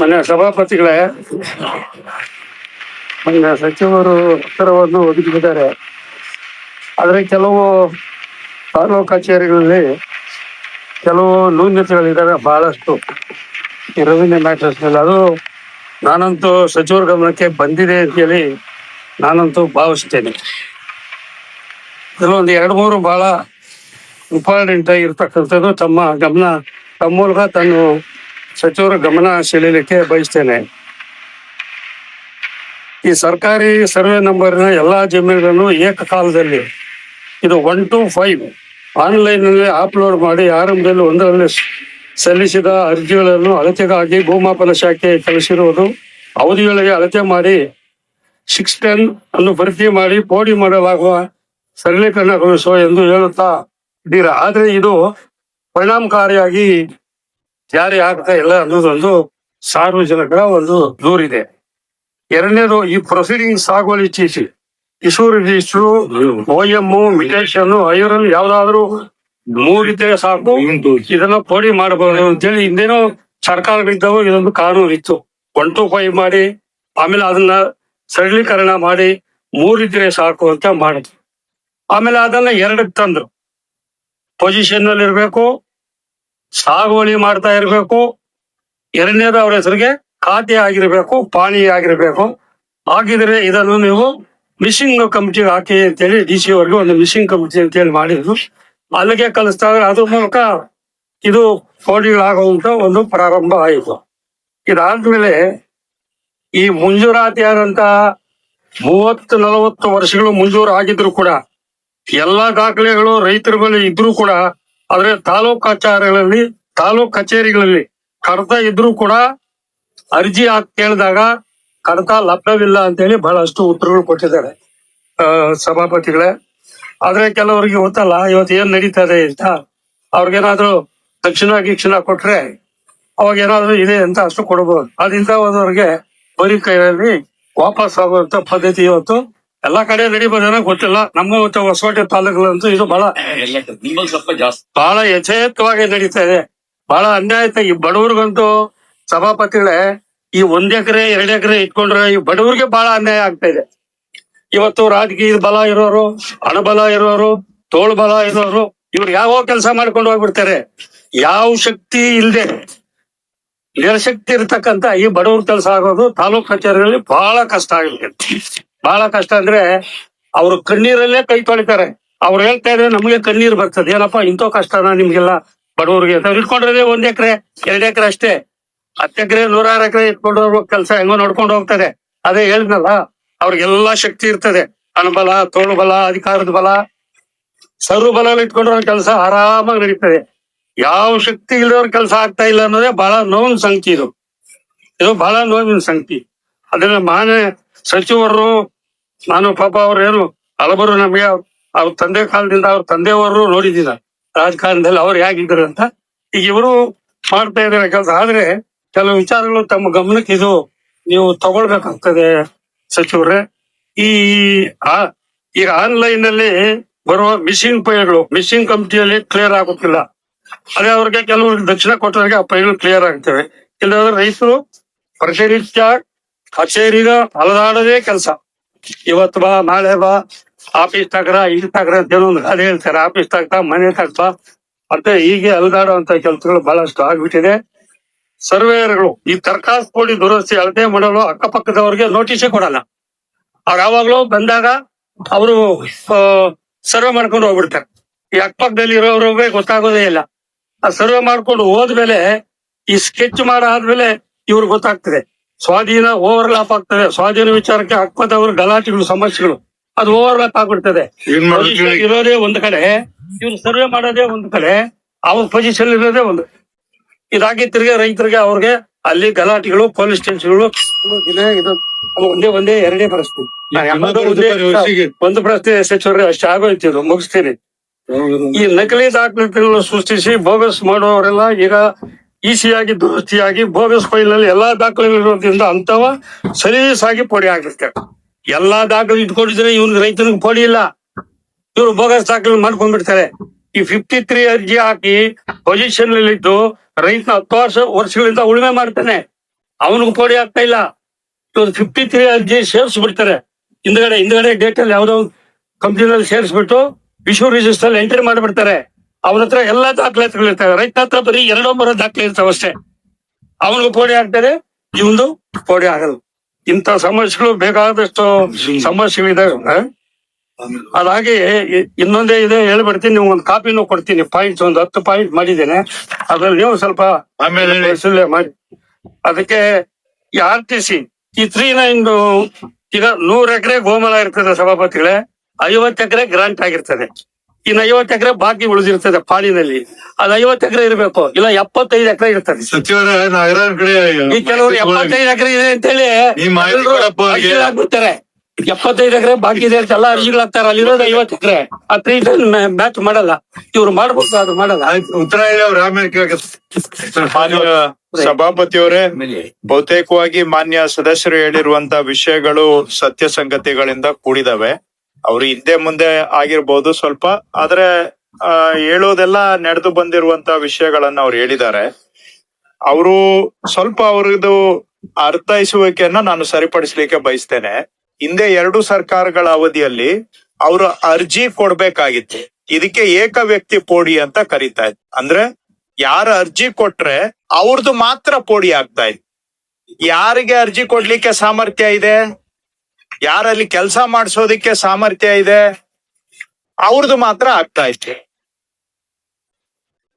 ಮನೆ ಸಭಾಪತಿಗಳೇ ಮೊನ್ನೆ ಸಚಿವರು ಉತ್ತರವನ್ನು ಒದಗಿಸಿದ್ದಾರೆ. ಆದರೆ ಕೆಲವು ತಾಲೂಕು ಕಚೇರಿಗಳಲ್ಲಿ ಕೆಲವು ನ್ಯೂನ್ಯತೆಗಳಿದ್ದಾವೆ ಬಹಳಷ್ಟು. ಈ ರೆವಿನ್ಯೂ ಮ್ಯಾಟರ್ಸ್ ಮೇಲೆ ಅದು ನಾನಂತೂ ಸಚಿವರ ಗಮನಕ್ಕೆ ಬಂದಿದೆ ಅಂತೇಳಿ ನಾನಂತೂ ಭಾವಿಸ್ತೇನೆ. ಕೆಲವೊಂದು ಎರಡು ಮೂರು ಬಹಳ ಇಂಪಾರ್ಟೆಂಟ್ ಆಗಿರ್ತಕ್ಕಂಥದ್ದು ತಮ್ಮ ಗಮನ ತಮ್ಮ ಮೂಲಕ ತನ್ನ ಸಚಿವರ ಗಮನ ಸೆಳೆಯಲಿಕ್ಕೆ ಬಯಸ್ತೇನೆ. ಈ ಸರ್ಕಾರಿ ಸರ್ವೆ ನಂಬರ್ನ ಎಲ್ಲಾ ಜಮೀನುಗಳನ್ನು ಏಕಕಾಲದಲ್ಲಿ ಇದು ಒನ್ ಟು ಫೈವ್ ಆನ್ಲೈನ್ನಲ್ಲಿ ಅಪ್ಲೋಡ್ ಮಾಡಿ ಆರಂಭದಲ್ಲಿ ಒಂದರಲ್ಲಿ ಸಲ್ಲಿಸಿದ ಅರ್ಜಿಗಳನ್ನು ಅಳತೆಗಾಗಿ ಭೂಮಾಪನ ಶಾಖೆ ಕಳಿಸಿರುವುದು ಅವಧಿಗಳಿಗೆ ಅಳತೆ ಮಾಡಿ ಸಿಕ್ಸ್ ಟೆನ್ ಅನ್ನು ಭರ್ತಿ ಮಾಡಿ ಪೋಡಿ ಮಾಡಲಾಗುವ ಸರಳೀಕರಣಗೊಳಿಸುವ ಎಂದು ಹೇಳುತ್ತಾ ಇದ್ದೀರಾ. ಆದರೆ ಇದು ಪರಿಣಾಮಕಾರಿಯಾಗಿ ಜಾರಿ ಆಗ್ತಾ ಇಲ್ಲ ಅನ್ನೋದೊಂದು ಸಾರ್ವಜನಿಕರ ಒಂದು ದೂರಿದೆ. ಎರಡನೇದು, ಈ ಪ್ರೊಸೀಡಿಂಗ್ ಆಗುವಲ್ಲಿ ಚೀಟಿ ಇಶ್ಯೂ ರಿಜಿಸ್ಟ್ರು ಓಎಂ ಮಿಟೇಷನ್ ಐವರನ್ನು ಯಾವ್ದಾದ್ರು ಮೂರಿದ್ರೆ ಸಾಕು. ಇದನ್ನ ಪೋಡಿ ಮಾಡಬಹುದು ಅಂತೇಳಿ ಹಿಂದೇನೋ ಸರ್ಕಾರಗಳಿದ್ದವು, ಇದೊಂದು ಕಾನೂನು ಇತ್ತು ಒನ್ ಟು ಫೈವ್ ಮಾಡಿ, ಆಮೇಲೆ ಅದನ್ನ ಸರಳೀಕರಣ ಮಾಡಿ ಮೂರಿದ್ರೆ ಸಾಕು ಅಂತ ಮಾಡಿದ್ರು. ಆಮೇಲೆ ಅದನ್ನ ಎರಡಕ್ಕೆ ತಂದ್ರು. ಪೊಸಿಷನ್ನಲ್ಲಿ ಇರ್ಬೇಕು ಸಾಗುವಳಿ ಮಾಡ್ತಾ ಇರಬೇಕು. ಎರಡನೇದು ಅವರ ಹೆಸರಿಗೆ ಖಾತೆ ಆಗಿರಬೇಕು, ಪಾಣಿ ಆಗಿರಬೇಕು. ಆಗಿದ್ರೆ ಇದನ್ನು ನೀವು ಮಿಷಿಂಗ್ ಕಮಿಟಿಗೆ ಹಾಕಿ ಅಂತೇಳಿ ಡಿ ಸಿ ಅವ್ರಿಗೆ ಒಂದು ಮಿಷಿಂಗ್ ಕಮಿಟಿ ಅಂತೇಳಿ ಮಾಡಿದ್ರು. ಅಲ್ಲಿಗೆ ಕಲಿಸ್ತಾ ಅದ್ರ ಮೂಲಕ ಇದು ಫೋಡಿಗಳಾಗುವಂತ ಒಂದು ಪ್ರಾರಂಭ ಆಯಿತು. ಇದಾದ್ಮೇಲೆ ಈ ಮಂಜೂರಾತಿಯಾದಂತ ಮೂವತ್ತು ನಲವತ್ತು ವರ್ಷಗಳು ಮುಂಜೂರು ಆಗಿದ್ರು ಕೂಡ, ಎಲ್ಲಾ ದಾಖಲೆಗಳು ರೈತರ ಮೇಲೆ ಇದ್ರೂ ಕೂಡ ಆದ್ರೆ ತಾಲೂಕು ಕಚೇರಿಗಳಲ್ಲಿ ತಾಲೂಕು ಕಚೇರಿಗಳಲ್ಲಿ ಕಡತ ಇದ್ರೂ ಕೂಡ ಅರ್ಜಿ ಹಾಕಿ ಕೇಳಿದಾಗ ಕಡತ ಲಭ್ಯವಿಲ್ಲ ಅಂತೇಳಿ ಬಹಳಷ್ಟು ಉತ್ತರಗಳು ಕೊಟ್ಟಿದ್ದಾರೆ ಸಭಾಪತಿಗಳೇ. ಆದ್ರೆ ಕೆಲವರಿಗೆ ಗೊತ್ತಲ್ಲ, ಇವತ್ತು ಏನ್ ಇದೆ ಅಂತ. ಅವ್ರಿಗೇನಾದ್ರೂ ದಕ್ಷಿಣ ಗೀಕ್ಷಣ ಕೊಟ್ರೆ ಅವಾಗ ಏನಾದ್ರು ಇದೆ ಅಂತ ಅಷ್ಟು ಕೊಡಬಹುದು ಅದಿಂದ ಹೋದವ್ರಿಗೆ ಬರೀ ಕೈಯಲ್ಲಿ ವಾಪಸ್ ಆಗುವಂತ ಪದ್ಧತಿ ಇವತ್ತು ಎಲ್ಲಾ ಕಡೆ ನಡಿಬೋದೇನೋ ಗೊತ್ತಿಲ್ಲ. ನಮ್ಮ ಇವತ್ತು ಹೊಸಕೋಟೆ ತಾಲೂಕಲ್ಲಂತೂ ಇದು ಬಹಳ ನಿಮ್ಮಲ್ಲಿ ಸ್ವಲ್ಪ ಜಾಸ್ತಿ. ಬಹಳ ಯಥೇಚ್ಛವಾಗಿ ನಡೀತಾ ಇದೆ. ಬಹಳ ಅನ್ಯಾಯ ಈ ಬಡವ್ರಿಗಂತೂ ಸಭಾಪತಿಗಳೇ ಈ ಒಂದ್ ಎಕರೆ ಎರಡ್ ಎಕರೆ ಇಟ್ಕೊಂಡ್ರೆ ಈ ಬಡವರಿಗೆ ಬಹಳ ಅನ್ಯಾಯ ಆಗ್ತಾ ಇದೆ. ಇವತ್ತು ರಾಜಕೀಯ ಬಲ ಇರೋರು ಹಣಬಲ ಇರೋರು ತೋಳು ಬಲ ಇರೋರು ಇವ್ರು ಯಾವ ಕೆಲಸ ಮಾಡ್ಕೊಂಡು ಹೋಗ್ಬಿಡ್ತಾರೆ? ಯಾವ ಶಕ್ತಿ ಇಲ್ಲದೆ ನಿರಶಕ್ತಿ ಇರತಕ್ಕಂತ ಈ ಬಡವ್ರ ಕೆಲಸ ಆಗೋದು ತಾಲೂಕ್ ಕಚೇರಿಗಳಲ್ಲಿ ಬಹಳ ಕಷ್ಟ ಆಗಲಿ ಬಹಳ ಕಷ್ಟ ಅಂದ್ರೆ ಅವ್ರು ಕಣ್ಣೀರಲ್ಲೇ ಕೈ ತೊಳಿತಾರೆ. ಅವ್ರು ಹೇಳ್ತಾ ಇದ್ರೆ ನಮಗೆ ಕಣ್ಣೀರ್ ಬರ್ತದೆ. ಏನಪ್ಪಾ ಇಂಥ ಕಷ್ಟನ ನಿಮ್ಗೆಲ್ಲ ಬಡವ್ರಿಗೆ ಅಂತ ಇಟ್ಕೊಂಡ್ರೆ ಒಂದ್ ಎಕರೆ, ಎರಡ್ ಎಕರೆ ಅಷ್ಟೇ. ಹತ್ತು ಎಕರೆ, ನೂರಾರು ಎಕರೆ ಇಟ್ಕೊಂಡು ಕೆಲಸ, ಹೆಂಗೋ ನೋಡ್ಕೊಂಡು ಹೋಗ್ತಾರೆ. ಅದೇ ಹೇಳಿದ್ನಲ್ಲ, ಅವ್ರಿಗೆಲ್ಲಾ ಶಕ್ತಿ ಇರ್ತದೆ. ಅನುಬಲ ತೋಳು ಬಲ ಅಧಿಕಾರದ ಬಲ ಸರ್ವ ಬಲ ಇಟ್ಕೊಂಡ್ರ ಕೆಲಸ ಆರಾಮಾಗಿ ನಡೀತದೆ. ಯಾವ ಶಕ್ತಿ ಇಲ್ಲದವ್ರ ಕೆಲಸ ಆಗ್ತಾ ಇಲ್ಲ ಅನ್ನೋದೇ ಬಹಳ ನೋವಿನ ಸಂಗತಿ ಇದು. ಇದು ಬಹಳ ನೋವಿನ ಸಂಗತಿ ಅದನ್ನ ಮಾನ್ಯ ಸಚಿವರು ನಾನು ಪಾಪ ಅವ್ರೇನು ಹಲವರು ನಮಗೆ ಅವ್ರ ತಂದೆ ಕಾಲದಿಂದ ಅವ್ರ ತಂದೆಯವರು ನೋಡಿದ್ದೀನ ರಾಜಕಾರಣದಲ್ಲಿ ಅವ್ರು ಹೇಗಿದ್ರು ಅಂತ. ಈಗ ಇವರು ಮಾಡ್ತಾ ಇದ್ದಾರೆ ಕೆಲಸ. ಆದ್ರೆ ಕೆಲವು ವಿಚಾರಗಳು ತಮ್ಮ ಗಮನಕ್ಕೆ ಇದು ನೀವು ತಗೊಳ್ಬೇಕಾಗ್ತದೆ ಸಚಿವರೇ. ಈ, ಆ- ಈಗ ಆನ್ಲೈನ್ ಅಲ್ಲಿ ಬರುವ ಮಿಸ್ಸಿಂಗ್ ಪೈಗಳು ಮಿಸ್ಸಿಂಗ್ ಕಮಿಟಿಯಲ್ಲಿ ಕ್ಲಿಯರ್ ಆಗುತ್ತಿಲ್ಲ. ಅದೇ ಅವ್ರಿಗೆ ಕೆಲವು ದಕ್ಷಿಣ ಕೊಟ್ಟವರಿಗೆ ಆ ಪೈಗಳು ಕ್ಲಿಯರ್ ಆಗ್ತವೆ. ಇಲ್ಲದ್ರೆ ರೈತರು ಪ್ರತಿನಿತ್ಯ ಕಚೇರಿನ ಅಲದಾಡದೇ ಕೆಲಸ. ಇವತ್ತು ಬಾ, ನಾಳೆ ಬಾ, ಆಫೀಸ್ ತಗ್ರ ಇಲ್ಲಿ ತಗ್ರ ಅಂತ ಏನೋ ಒಂದು ಗಾದೆ ಹೇಳ್ತಾರೆ. ಆಫೀಸ್ ತಗ್ತಾ, ಮನೆ ತಗ್ತಾ. ಮತ್ತೆ ಹೀಗೆ ಅಲದಾಡುವಂತ ಕೆಲಸಗಳು ಬಹಳಷ್ಟು ಆಗ್ಬಿಟ್ಟಿದೆ. ಸರ್ವೇಯರ್ಗಳು, ಈ ತರ್ಕಾಸ್ ಕೊಡಿ ದುರಸ್ತಿ ಅಳತೆ ಮಾಡಲು ಅಕ್ಕಪಕ್ಕದವ್ರಿಗೆ ನೋಟಿಸೇ ಕೊಡಲ್ಲ. ಅವ್ರು ಯಾವಾಗ್ಲೂ ಬಂದಾಗ ಅವರು ಸರ್ವೆ ಮಾಡ್ಕೊಂಡು ಹೋಗ್ಬಿಡ್ತಾರೆ. ಈ ಅಕ್ಕಪಕ್ಕದಲ್ಲಿ ಇರೋರಿಗೆ ಗೊತ್ತಾಗೋದೇ ಇಲ್ಲ. ಆ ಸರ್ವೆ ಮಾಡ್ಕೊಂಡು ಹೋದ್ಮೇಲೆ ಈ ಸ್ಕೆಚ್ ಮಾಡಾದ್ಮೇಲೆ ಇವ್ರಿಗೆ ಗೊತ್ತಾಗ್ತದೆ. ಸ್ವಾಧೀನ ಓವರ್ಲಾಪ್ ಆಗ್ತದೆ. ಸ್ವಾಧೀನ ವಿಚಾರಕ್ಕೆ ಅಕ್ಕಪಕ್ಕದವ್ರ ಗಲಾಟೆಗಳು ಸಮಸ್ಯೆಗಳು ಅದು ಓವರ್ಲಾಪ್ ಆಗ್ಬಿಡ್ತದೆ. ಇರೋದೇ ಒಂದ್ ಕಡೆ ಇವ್ರು ಸರ್ವೆ ಮಾಡೋದೇ ಒಂದ್ ಕಡೆ ಅವ್ರ ಪೊಸಿಷನ್ ಇರೋದೇ ಒಂದು. ಇದಾಗಿ ತಿರ್ಗಿ ರೈತರಿಗೆ ಅವ್ರಿಗೆ ಅಲ್ಲಿ ಗಲಾಟೆಗಳು ಪೊಲೀಸ್ ಸ್ಟೇಷನ್ಗಳು ದಿನ ಇದು ಒಂದೇ ಒಂದೇ ಎರಡೇ ಪ್ರಶ್ನೆ. ಒಂದು ಪ್ರಶ್ನೆ ಎಸ್ ಪ್ರಶ್ನೆ ಸಚಿವರೇ ಅಷ್ಟೇ ಆಗೋಯ್ತಿದ್ರು ಮುಗಿಸ್ತೀನಿ. ಈ ನಕಲಿ ದಾಖಲೆಗಳನ್ನು ಸೃಷ್ಟಿಸಿ ಬೋಗಸ್ ಮಾಡುವವರೆಲ್ಲ ಈಗ ಈಸಿಯಾಗಿ, ದುರಸ್ತಿಯಾಗಿ ಬೋಗಸ್ ಫೈಲ್ ಎಲ್ಲಾ ದಾಖಲೆಗಳಿರೋದ್ರಿಂದ ಅಂತವ ಆಗಿ ಪೊಡಿ ಆಗಿರ್ತೇವೆ ಎಲ್ಲಾ ದಾಖಲೆ ಇಟ್ಕೊಂಡಿದ್ರೆ ಇವ್ನ ರೈತನಿಗೆ ಪೊಡಿ ಇಲ್ಲ. ಇವ್ರು ಬೋಗಸ್ ದಾಖಲೆ ಮಾಡ್ಕೊಂಡ್ಬಿಡ್ತಾರೆ. ಈ ಫಿಫ್ಟಿ ತ್ರೀ ಅರ್ಜಿ ಹಾಕಿ ಪೊಸಿಷನ್ ಇದ್ದು ರೈತನ ಹತ್ತು ವರ್ಷ, ವರ್ಷಗಳಿಂದ ಉಳುಮೆ ಮಾಡ್ತಾನೆ. ಅವನಿಗೂ ಪೋಡಿ ಆಗ್ತಾ ಇಲ್ಲ. ಇವ್ರು ಫಿಫ್ಟಿ ತ್ರೀ ಅರ್ಜಿ ಸೇರಿಸ್ಬಿಡ್ತಾರೆ. ಹಿಂದ್ಗಡೆ ಹಿಂದ್ಗಡೆ ಡೇಟ್ ಅಲ್ಲಿ ಯಾವ್ದೋ ಕಂಪ್ನಿನಲ್ಲಿ ಸೇರಿಸ್ಬಿಟ್ಟು ವಿಶ್ವ ರಿಜಿಸ್ಟರ್ ಅಲ್ಲಿ ಎಂಟ್ರಿ ಮಾಡಿಬಿಡ್ತಾರೆ. ಅವನ ಹತ್ರ ಎಲ್ಲಾ ದಾಖಲಾತಿಗಳಿರ್ತವೆ ರೈತ ಹತ್ರ ಬರೀ ಎರಡೋ ಮೂರೋ ದಾಖಲೆ ಇರ್ತಾವ ಅಷ್ಟೇ. ಅವನಿಗೂ ಪೋಡಿ ಆಗ್ತದೆ ಇವನು ಪೋಡಿ ಆಗಲ್ಲ. ಇಂಥ ಸಮಸ್ಯೆಗಳು ಬೇಕಾದಷ್ಟು ಸಮಸ್ಯೆಗಳಿದೆ? ಅದಾಗಿ ಇನ್ನೊಂದೇ ಇದೆ ಹೇಳ್ಬಿಡ್ತೀನಿ ನೀವು ಒಂದು ಕಾಪಿನೂ ಕೊಡ್ತೀನಿ. ಪಾಯಿಂಟ್ಸ್ ಒಂದು ಹತ್ತು ಪಾಯಿಂಟ್ ಮಾಡಿದ್ದೇನೆ. ಅದ್ರಲ್ಲಿ ನೀವು ಸ್ವಲ್ಪ ಆಮೇಲೆ. ಮಾಡಿ. ಅದಕ್ಕೆ ಈ ಆರ್ ಟಿ ಸಿ ಈ ತ್ರೀ ನೈನ್ ಈಗ ನೂರ್ ಎಕರೆ ಗೋಮಲ ಇರ್ತದೆ ಸಭಾಪತಿಗಳೇ. ಐವತ್ತು ಎಕರೆ ಗ್ರಾಂಟ್ ಆಗಿರ್ತದೆ. ಇನ್ನು ಐವತ್ತು ಎಕರೆ ಬಾಕಿ ಉಳಿದಿರ್ತದೆ ಪಾಲಿನಲ್ಲಿ. ಅದ್ ಐವತ್ತು ಎಕರೆ ಇರಬೇಕು ಇಲ್ಲ ಎಪ್ಪತ್ತೈದು ಎಕರೆ ಇರ್ತದೆ. ಸಚಿವರ ಕಡೆ ಈ ಕೆಲವರು ಎಪ್ಪತ್ತೈದು ಎಕರೆ ಇದೆ ಅಂತ ಕೊಡಪ್ಪ ಅವ್ರಿಗೆ. ಎಪ್ಪತ್ತೈದು ಎಕರೆ ಬಾಕಿ ಇದೆ ಅಂತ ಎಲ್ಲ ಅರ್ಜಿಗಳಾಗ್ತಾರೆ ಅಲ್ಲಿರೋದು ಐವತ್ತು ಎಕರೆ. ಆ ತ್ರೀ ಮ್ಯಾಚ್ ಮಾಡಲ್ಲ. ಇವ್ರು ಮಾಡ್ಬೋದು ಅದು ಮಾಡಲ್ಲ. ಉತ್ತರ ಸಭಾಪತಿಯವರೇ ಬಹುತೇಕವಾಗಿ ಮಾನ್ಯ ಸದಸ್ಯರು ಹೇಳಿರುವಂತ ವಿಷಯಗಳು ಸತ್ಯ ಸಂಗತಿಗಳಿಂದ ಕೂಡಿದವೆ. ಅವರು ಹಿಂದೆ ಮುಂದೆ ಆಗಿರ್ಬೋದು ಸ್ವಲ್ಪ ಆದ್ರೆ ಆ, ಹೇಳೋದೆಲ್ಲ ನಡೆದು ಬಂದಿರುವಂತ ವಿಷಯಗಳನ್ನ ಅವ್ರು ಹೇಳಿದ್ದಾರೆ. ಅವರು ಸ್ವಲ್ಪ ಅವ್ರದ್ದು ಅರ್ಥೈಸುವಿಕೆಯನ್ನ ನಾನು ಸರಿಪಡಿಸ್ಲಿಕ್ಕೆ ಬಯಸ್ತೇನೆ. ಹಿಂದೆ ಎರಡು ಸರ್ಕಾರಗಳ ಅವಧಿಯಲ್ಲಿ ಅವರು ಅರ್ಜಿ ಕೊಡ್ಬೇಕಾಗಿತ್ತು. ಇದಕ್ಕೆ ಏಕ ವ್ಯಕ್ತಿ ಪೋಡಿ ಅಂತ ಕರೀತಾ ಇತ್ತು ಅಂದ್ರೆ ಯಾರ ಅರ್ಜಿ ಕೊಟ್ರೆ ಅವ್ರದ್ದು ಮಾತ್ರ ಪೋಡಿ ಆಗ್ತಾ ಇತ್ತು. ಯಾರಿಗೆ ಅರ್ಜಿ ಕೊಡ್ಲಿಕ್ಕೆ ಸಾಮರ್ಥ್ಯ ಇದೆ? ಯಾರಲ್ಲಿ ಕೆಲಸ ಮಾಡಿಸೋದಿಕ್ಕೆ ಸಾಮರ್ಥ್ಯ ಇದೆ ಅವ್ರದ್ದು ಮಾತ್ರ ಆಗ್ತಾ ಇತ್ತು.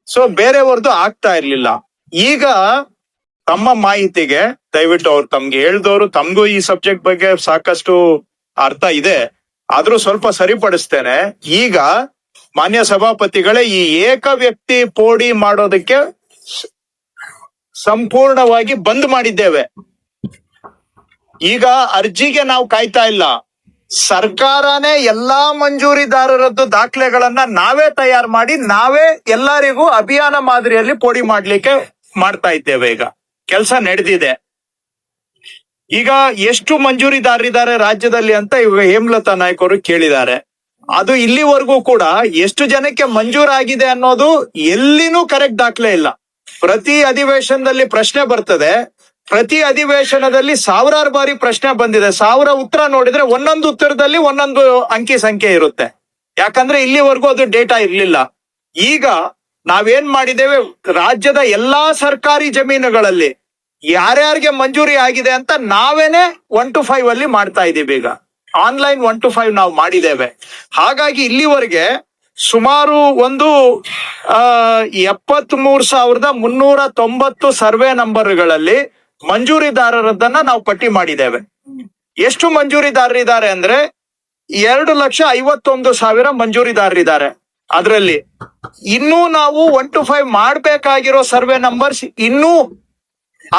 ಸೊ ಬೇರೆಯವ್ರದ್ದು ಆಗ್ತಾ ಇರ್ಲಿಲ್ಲ. ಈಗ ತಮ್ಮ ಮಾಹಿತಿಗೆ, ದಯವಿಟ್ಟು ಅವ್ರು ತಮ್ಗೆ ಹೇಳ್ದವ್ರು, ತಮ್ಗೂ ಈ ಸಬ್ಜೆಕ್ಟ್ ಬಗ್ಗೆ ಸಾಕಷ್ಟು ಅರ್ಥ ಇದೆ. ಆದ್ರೂ ಸ್ವಲ್ಪ ಸರಿಪಡಿಸ್ತೇನೆ. ಈಗ ಮಾನ್ಯ ಸಭಾಪತಿಗಳೇ ಈ ಏಕ ವ್ಯಕ್ತಿ ಪೋಡಿ ಮಾಡೋದಕ್ಕೆ ಸಂಪೂರ್ಣವಾಗಿ ಬಂದ್ ಮಾಡಿದ್ದೇವೆ. ಈಗ ಅರ್ಜಿಗೆ ನಾವು ಕಾಯ್ತಾ ಇಲ್ಲ. ಸರ್ಕಾರನೇ ಎಲ್ಲಾ ಮಂಜೂರಿದಾರರದ್ದು ದಾಖಲೆಗಳನ್ನ ನಾವೇ ತಯಾರು ಮಾಡಿ ನಾವೇ ಎಲ್ಲರಿಗೂ ಅಭಿಯಾನ ಮಾದರಿಯಲ್ಲಿ ಪೋಡಿ ಮಾಡ್ಲಿಕ್ಕೆ ಮಾಡ್ತಾ ಇದ್ದೇವೆ ಈಗ. ಕೆಲಸ ನಡೆದಿದೆ. ಈಗ ಎಷ್ಟು ಮಂಜೂರಿದಾರರಿದ್ದಾರೆ ರಾಜ್ಯದಲ್ಲಿ ಅಂತ ಇವಾಗ ಹೇಮಲತಾ ನಾಯ್ಕ ಕೇಳಿದ್ದಾರೆ. ಅದು ಇಲ್ಲಿವರೆಗೂ ಕೂಡ ಎಷ್ಟು ಜನಕ್ಕೆ ಮಂಜೂರಾಗಿದೆ ಅನ್ನೋದು ಎಲ್ಲಿನೂ ಕರೆಕ್ಟ್ ದಾಖಲೆ ಇಲ್ಲ. ಪ್ರತಿ ಅಧಿವೇಶನದಲ್ಲಿ ಪ್ರಶ್ನೆ ಬರ್ತದೆ. ಪ್ರತಿ ಅಧಿವೇಶನದಲ್ಲಿ ಸಾವಿರಾರು ಬಾರಿ ಪ್ರಶ್ನೆ ಬಂದಿದೆ. ಸಾವಿರ ಉತ್ತರ ನೋಡಿದ್ರೆ ಒಂದೊಂದು ಉತ್ತರದಲ್ಲಿ ಒಂದೊಂದು ಅಂಕಿ ಸಂಖ್ಯೆ ಇರುತ್ತೆ. ಯಾಕಂದ್ರೆ ಇಲ್ಲಿವರೆಗೂ ಅದು ಡೇಟಾ ಇರ್ಲಿಲ್ಲ. ಈಗ ನಾವೇನ್ ಮಾಡಿದ್ದೇವೆ? ರಾಜ್ಯದ ಎಲ್ಲಾ ಸರ್ಕಾರಿ ಜಮೀನುಗಳಲ್ಲಿ ಯಾರ್ಯಾರಿಗೆ ಮಂಜೂರಿ ಆಗಿದೆ ಅಂತ ನಾವೇನೆ ಒನ್ ಟು ಫೈವ್ ಅಲ್ಲಿ ಮಾಡ್ತಾ ಇದ್ದೀವಿ ಈಗ. ಆನ್ಲೈನ್ ಒನ್ ಟು ಫೈವ್ ನಾವು ಮಾಡಿದ್ದೇವೆ. ಹಾಗಾಗಿ ಇಲ್ಲಿವರೆಗೆ ಸುಮಾರು ಒಂದು ಎಪ್ಪತ್ತ್ ಮೂರ್ ಸಾವಿರದ ಮುನ್ನೂರ ತೊಂಬತ್ತು ಸರ್ವೆ ನಂಬರ್ಗಳಲ್ಲಿ ಮಂಜೂರಿದಾರರದನ್ನ ನಾವು ಪಟ್ಟಿ ಮಾಡಿದ್ದೇವೆ. ಎಷ್ಟು ಮಂಜೂರಿದಾರರಿದ್ದಾರೆ ಅಂದ್ರೆ ಎರಡು ಲಕ್ಷ ಐವತ್ತೊಂದು ಸಾವಿರ ಮಂಜೂರಿದಾರರಿದ್ದಾರೆ. ಅದರಲ್ಲಿ ಇನ್ನೂ ನಾವು ಒನ್ ಟು ಫೈವ್ ಮಾಡಬೇಕಾಗಿರೋ ಸರ್ವೆ ನಂಬರ್ಸ್ ಇನ್ನೂ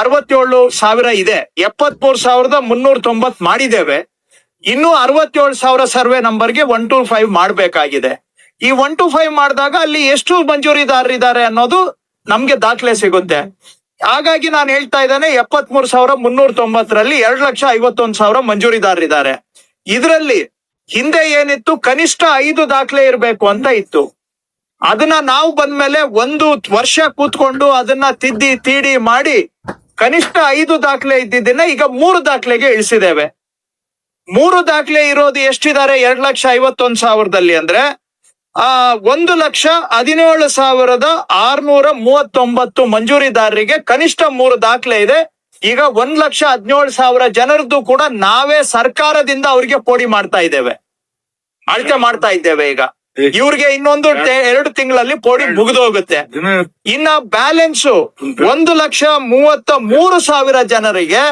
ಅರವತ್ತೇಳು ಸಾವಿರ ಇದೆ. ಎಪ್ಪತ್ಮೂರು ಸಾವಿರದ ಮುನ್ನೂರ ತೊಂಬತ್ ಮಾಡಿದ್ದೇವೆ. ಇನ್ನೂ ಅರವತ್ತೇಳು ಸಾವಿರ ಸರ್ವೆ ನಂಬರ್ಗೆ ಒನ್ ಟು ಫೈವ್ ಮಾಡಬೇಕಾಗಿದೆ. ಈ ಒನ್ ಟು ಫೈವ್ ಮಾಡಿದಾಗ ಅಲ್ಲಿ ಎಷ್ಟು ಮಂಜೂರಿದಾರರಿದ್ದಾರೆ ಅನ್ನೋದು ನಮ್ಗೆ ದಾಖಲೆ ಸಿಗುತ್ತೆ. ಹಾಗಾಗಿ ನಾನು ಹೇಳ್ತಾ ಇದ್ದೇನೆ, ಎಪ್ಪತ್ಮೂರು ಸಾವಿರ ಮುನ್ನೂರ ತೊಂಬತ್ತರಲ್ಲಿ ಎರಡು ಲಕ್ಷ ಐವತ್ತೊಂದು ಸಾವಿರ ಮಂಜೂರಿದಾರರಿದ್ದಾರೆ. ಇದರಲ್ಲಿ ಹಿಂದೆ ಏನಿತ್ತು? ಕನಿಷ್ಠ ಐದು ದಾಖಲೆ ಇರಬೇಕು ಅಂತ ಇತ್ತು. ಅದನ್ನ ನಾವು ಬಂದ್ಮೇಲೆ ಒಂದು ವರ್ಷ ಕೂತ್ಕೊಂಡು ಅದನ್ನ ತಿದ್ದಿ, ತೀಡಿ ಮಾಡಿ ಕನಿಷ್ಠ ಐದು ದಾಖಲೆ ಇದ್ದಿದ್ದನ್ನ ಈಗ ಮೂರು ದಾಖಲೆಗೆ ಇಳಿಸಿದ್ದೇವೆ. ಮೂರು ದಾಖಲೆ ಇರೋದು ಎಷ್ಟಿದ್ದಾರೆ? ಎರಡು ಲಕ್ಷ ಐವತ್ತೊಂದು ಸಾವಿರದಲ್ಲಿ ಅಂದ್ರೆ ಆ ಒಂದು ಲಕ್ಷ ಹದಿನೇಳು ಸಾವಿರದ ಆರ್ನೂರ ಮೂವತ್ತೊಂಬತ್ತು ಮಂಜೂರಿದಾರರಿಗೆ ಕನಿಷ್ಠ ಮೂರು ದಾಖಲೆ ಇದೆ. ಈಗ ಒಂದ್ ಲಕ್ಷ ಹದಿನೇಳು ಸಾವಿರ ಜನರದ್ದು ಕೂಡ ನಾವೇ ಸರ್ಕಾರದಿಂದ ಅವ್ರಿಗೆ ಪೋಡಿ ಮಾಡ್ತಾ ಇದ್ದೇವೆ. ಅಳತೆ ಮಾಡ್ತಾ ಇದ್ದೇವೆ ಈಗ. ಇವ್ರಿಗೆ ಇನ್ನೊಂದು ಎರಡು ತಿಂಗಳಲ್ಲಿ ಪೋಡಿ ಮುಗಿದೋಗುತ್ತೆ. ಇನ್ನ ಬ್ಯಾಲೆನ್ಸ್ ಒಂದು ಲಕ್ಷ ಮೂವತ್ತ ಮೂರು ಸಾವಿರ ಜನರಿಗೆ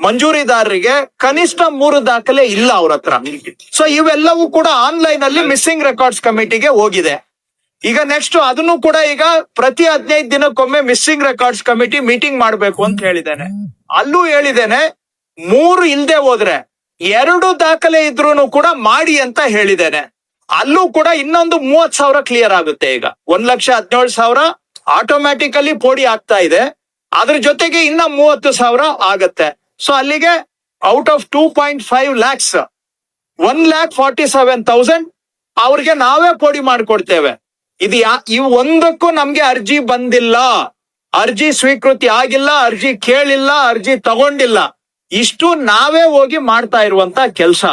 ಮಂಜೂರಿದಾರರಿಗೆ ಕನಿಷ್ಠ ಮೂರು ದಾಖಲೆ ಇಲ್ಲ ಅವ್ರ ಹತ್ರ. ಸೊ ಇವೆಲ್ಲವೂ ಕೂಡ ಆನ್ಲೈನ್ ಅಲ್ಲಿ ಮಿಸ್ಸಿಂಗ್ ರೆಕಾರ್ಡ್ಸ್ ಕಮಿಟಿಗೆ ಹೋಗಿದೆ. ಈಗ ನೆಕ್ಸ್ಟ್ ಅದನ್ನು ಕೂಡ ಈಗ ಪ್ರತಿ ಹದಿನೈದು ದಿನಕ್ಕೊಮ್ಮೆ ಮಿಸ್ಸಿಂಗ್ ರೆಕಾರ್ಡ್ಸ್ ಕಮಿಟಿ ಮೀಟಿಂಗ್ ಮಾಡ್ಬೇಕು ಅಂತ ಹೇಳಿದ್ದೇನೆ. ಅಲ್ಲೂ ಹೇಳಿದ್ದೇನೆ, ಮೂರು ಇಲ್ದೆ ಹೋದ್ರೆ ಎರಡು ದಾಖಲೆ ಇದ್ರೂನು ಕೂಡ ಮಾಡಿ ಅಂತ ಹೇಳಿದ್ದೇನೆ. ಅಲ್ಲೂ ಕೂಡ ಇನ್ನೊಂದು ಮೂವತ್ ಸಾವಿರ ಕ್ಲಿಯರ್ ಆಗುತ್ತೆ ಈಗ. ಒಂದ್ ಲಕ್ಷ ಹದಿನೇಳು ಸಾವಿರ ಆಟೋಮ್ಯಾಟಿಕಲಿ ಪೋಡಿ ಆಗ್ತಾ ಇದೆ. ಅದ್ರ ಜೊತೆಗೆ ಇನ್ನ ಮೂವತ್ತು ಸಾವಿರ ಆಗತ್ತೆ. ಸೊ ಅಲ್ಲಿಗೆ out of two point five lakhs one lakh forty seven thousand ಅವ್ರಿಗೆ ನಾವೇ ಪೋಡಿ ಮಾಡಿಕೊಡ್ತೇವೆ. ಇದು ಯಾ ಇವು ಒಂದಕ್ಕೂ ನಮ್ಗೆ ಅರ್ಜಿ ಬಂದಿಲ್ಲ. ಅರ್ಜಿ ಸ್ವೀಕೃತಿ ಆಗಿಲ್ಲ, ಅರ್ಜಿ ಕೇಳಿಲ್ಲ, ಅರ್ಜಿ ತಗೊಂಡಿಲ್ಲ. ಇಷ್ಟು ನಾವೇ ಹೋಗಿ ಮಾಡ್ತಾ ಇರುವಂತ ಕೆಲಸ.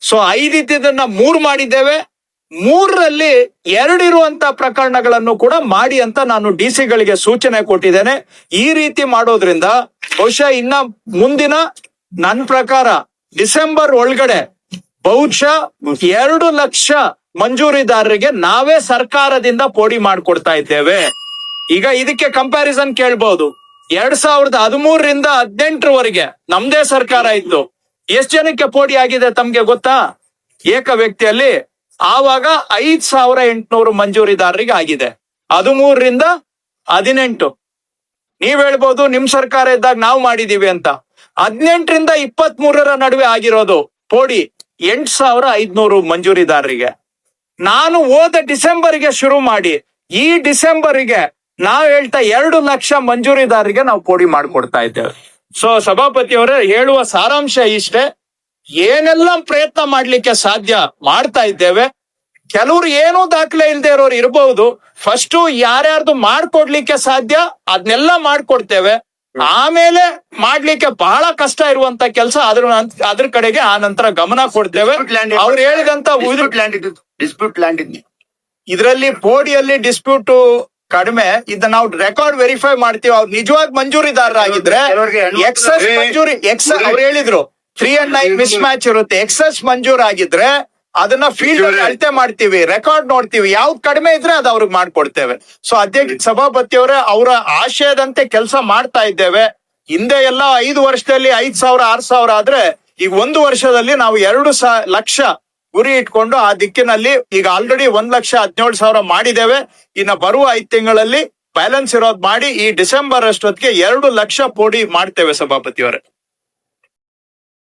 ಸೊ ಐದಿದ್ದನ್ನ ಮೂರ್ ಮಾಡಿದ್ದೇವೆ. ಮೂರರಲ್ಲಿ ಎರಡಿರುವಂತ ಪ್ರಕರಣಗಳನ್ನು ಕೂಡ ಮಾಡಿ ಅಂತ ನಾನು ಡಿ ಗಳಿಗೆ ಸೂಚನೆ ಕೊಟ್ಟಿದ್ದೇನೆ. ಈ ರೀತಿ ಮಾಡೋದ್ರಿಂದ ಬಹುಶಃ ಇನ್ನ ಮುಂದಿನ ನನ್ನ ಪ್ರಕಾರ ಡಿಸೆಂಬರ್ ಒಳಗಡೆ ಬಹುಶಃ ಎರಡು ಲಕ್ಷ ಮಂಜೂರಿದಾರರಿಗೆ ನಾವೇ ಸರ್ಕಾರದಿಂದ ಪೋಡಿ ಮಾಡಿಕೊಡ್ತಾ ಇದ್ದೇವೆ. ಈಗ ಇದಕ್ಕೆ ಕಂಪ್ಯಾರಿಸನ್ ಕೇಳ್ಬಹುದು ಎರಡ್ ಸಾವಿರದ ಹದಿಮೂರರಿಂದ ಹದಿನೆಂಟರವರೆಗೆ ನಮ್ದೇ ಸರ್ಕಾರ ಇತ್ತು ಎಷ್ಟು ಜನಕ್ಕೆ ಪೋಡಿ ಆಗಿದೆ ತಮ್ಗೆ ಗೊತ್ತಾ? ಏಕ ವ್ಯಕ್ತಿಯಲ್ಲಿ ಆವಾಗ ಐದ್ ಸಾವಿರ ಎಂಟುನೂರು ಮಂಜೂರಿದಾರರಿಗೆ ಆಗಿದೆ. ಹದಿಮೂರರಿಂದ ಹದಿನೆಂಟು. ನೀವ್ ಹೇಳ್ಬೋದು ನಿಮ್ ಸರ್ಕಾರ ಇದ್ದಾಗ ನಾವು ಮಾಡಿದೀವಿ ಅಂತ. ಹದಿನೆಂಟರಿಂದ ಇಪ್ಪತ್ತ್ ಮೂರರ ನಡುವೆ ಆಗಿರೋದು ಪೋಡಿ ಎಂಟ್ ಸಾವಿರ ಐದ್ನೂರು ಮಂಜೂರಿದಾರರಿಗೆ. ನಾನು ಹೋದ ಡಿಸೆಂಬರ್ಗೆ ಶುರು ಮಾಡಿ, ಈ ಡಿಸೆಂಬರ್ಗೆ ನಾವ್ ಹೇಳ್ತಾ ಎರಡು ಲಕ್ಷ ಮಂಜೂರಿದಾರರಿಗೆ ನಾವು ಪೋಡಿ ಮಾಡ್ಕೊಡ್ತಾ ಇದ್ದೇವೆ. ಸೊ ಸಭಾಪತಿಯವರೇ, ಹೇಳುವ ಸಾರಾಂಶ ಇಷ್ಟೇ. ಏನೆಲ್ಲ ಪ್ರಯತ್ನ ಮಾಡ್ಲಿಕ್ಕೆ ಸಾಧ್ಯ ಮಾಡ್ತಾ ಇದ್ದೇವೆ. ಕೆಲವ್ರು ಏನೂ ದಾಖಲೆ ಇಲ್ಲದೆ ಇರೋರು ಇರಬಹುದು ಫಸ್ಟ್ ಯಾರ್ಯಾರ್ದು ಮಾಡ್ಕೊಡ್ಲಿಕ್ಕೆ ಸಾಧ್ಯ ಅದನ್ನೆಲ್ಲ ಮಾಡ್ಕೊಡ್ತೇವೆ. ಆಮೇಲೆ ಮಾಡ್ಲಿಕ್ಕೆ ಬಹಳ ಕಷ್ಟ ಇರುವಂತ ಕೆಲಸ ಅದ್ರ ಅದ್ರ ಕಡೆಗೆ ಆ ನಂತರ ಗಮನ ಕೊಡ್ತೇವೆ. ಅವ್ರು ಹೇಳಿದಂತ ಡಿಸ್ಪ್ಯೂಟ್ ಲ್ಯಾಂಡ್ ಇದರಲ್ಲಿ ಬೋಡಿಯಲ್ಲಿ ಡಿಸ್ಪ್ಯೂಟ್ ಕಡಿಮೆ. ಇದನ್ನ ನಾವು ರೆಕಾರ್ಡ್ ವೆರಿಫೈ ಮಾಡ್ತೀವಿ. ಅವ್ರು ನಿಜವಾಗಿ ಮಂಜೂರಿದಾರರಾಗಿದ್ರೆ ಎಕ್ಸಸ್ ಮಂಜೂರಿ ಎಕ್ಸ್ ಅವ್ರು ಹೇಳಿದ್ರು. Three and nine miss match ಇರುತ್ತೆ. ಎಕ್ಸಸ್ ಮಂಜೂರಾಗಿದ್ರೆ ಅದನ್ನ ಫೀಲ್ಡ್ ಅಲ್ಲಿ ಅಳತೆ ಮಾಡ್ತೀವಿ ರೆಕಾರ್ಡ್ ನೋಡ್ತೀವಿ. ಯಾವ್ದು ಕಡಿಮೆ ಇದ್ರೆ ಅದು ಅವ್ರಿಗೆ ಮಾಡ್ಕೊಡ್ತೇವೆ. ಸೊ ಅಧ್ಯಕ್ಷ ಸಭಾಪತಿಯವರೇ ಅವರ ಆಶಯದಂತೆ ಕೆಲಸ ಮಾಡ್ತಾ ಇದ್ದೇವೆ. ಹಿಂದೆ ಎಲ್ಲ ಐದು ವರ್ಷದಲ್ಲಿ ಐದ್ ಸಾವಿರ ಆರ್ ಸಾವಿರ ಆದ್ರೆ ಈಗ ಒಂದು ವರ್ಷದಲ್ಲಿ ನಾವು ಎರಡು ಸಾ ಲಕ್ಷ ಗುರಿ ಇಟ್ಕೊಂಡು ಆ ದಿಕ್ಕಿನಲ್ಲಿ ಈಗ ಆಲ್ರೆಡಿ ಒಂದ್ ಲಕ್ಷ ಹದಿನೇಳು ಸಾವಿರ ಮಾಡಿದ್ದೇವೆ. ಇನ್ನ ಬರುವ ಐದು ತಿಂಗಳಲ್ಲಿ ಬ್ಯಾಲೆನ್ಸ್ ಇರೋದ್ ಮಾಡಿ ಈ ಡಿಸೆಂಬರ್ ಅಷ್ಟೊತ್ತಿಗೆ ಎರಡು ಲಕ್ಷ ಪೋಡಿ ಮಾಡ್ತೇವೆ ಸಭಾಪತಿಯವರೇ.